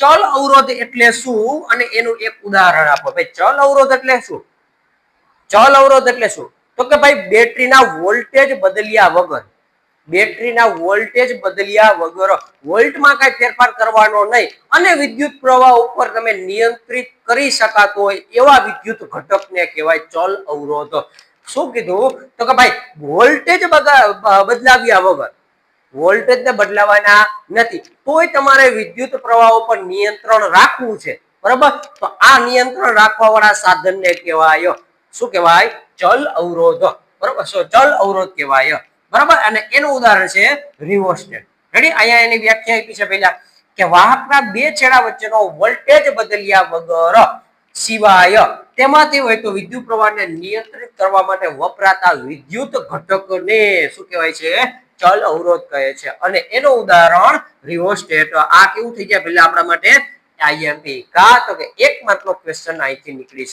ચલ અવરોધ એટલે શું? અને એનું એક ઉદાહરણ આપો. ભાઈ, ચલ અવરોધ એટલે શું? ચલ અવરોધ એટલે શું? તો કે ભાઈ, બેટરીના વોલ્ટેજ બદલ્યા વગર, બેટરીના વોલ્ટેજ બદલ્યા વગર વોલ્ટમાં કઈ ફેરફાર કરવાનો નહીં. અને વિદ્યુત પ્રવાહ ઉપર તમે નિયંત્રિત કરી શકાતો હોય એવા વિદ્યુત ઘટકને કહેવાય ચલ અવરોધ. શું કીધું? તો કે ભાઈ, વોલ્ટેજ બદલાવ્યા વગર વોલ્ટેજને બદલાવાના નથી. તોય તમારે વિદ્યુત પ્રવાહ ઉપર નિયંત્રણ રાખવું છે. બરાબર? તો આ નિયંત્રણ રાખવા વાળા સાધનને કહેવાય, શું કહેવાય? ચલ અવરોધ. બરાબર? સો ચલ અવરોધ કહેવાય. બરાબર? અને એનું ઉદાહરણ છે રિવોસ્ટેટ રેડી અહીંયા એની વ્યાખ્યા આપી છે પહેલા કે વાહકના બે છેડા વચ્ચેનો વોલ્ટેજ બદલ્યા વગર સિવાય તેમાંથી હોય તો વિદ્યુત પ્રવાહને નિયંત્રિત કરવા માટે વપરાતા વિદ્યુત ઘટકને શું કહેવાય છે? ચલ અવરોધ કહે છે. અને એનું ઉદાહરણ રિવોસ્ટેટ આ કેવું થઈ જાય પેલા આપણા માટે આઈએમપી કા? તો કે એક માત્ર ક્વેશ્ચન અહીંથી નીકળી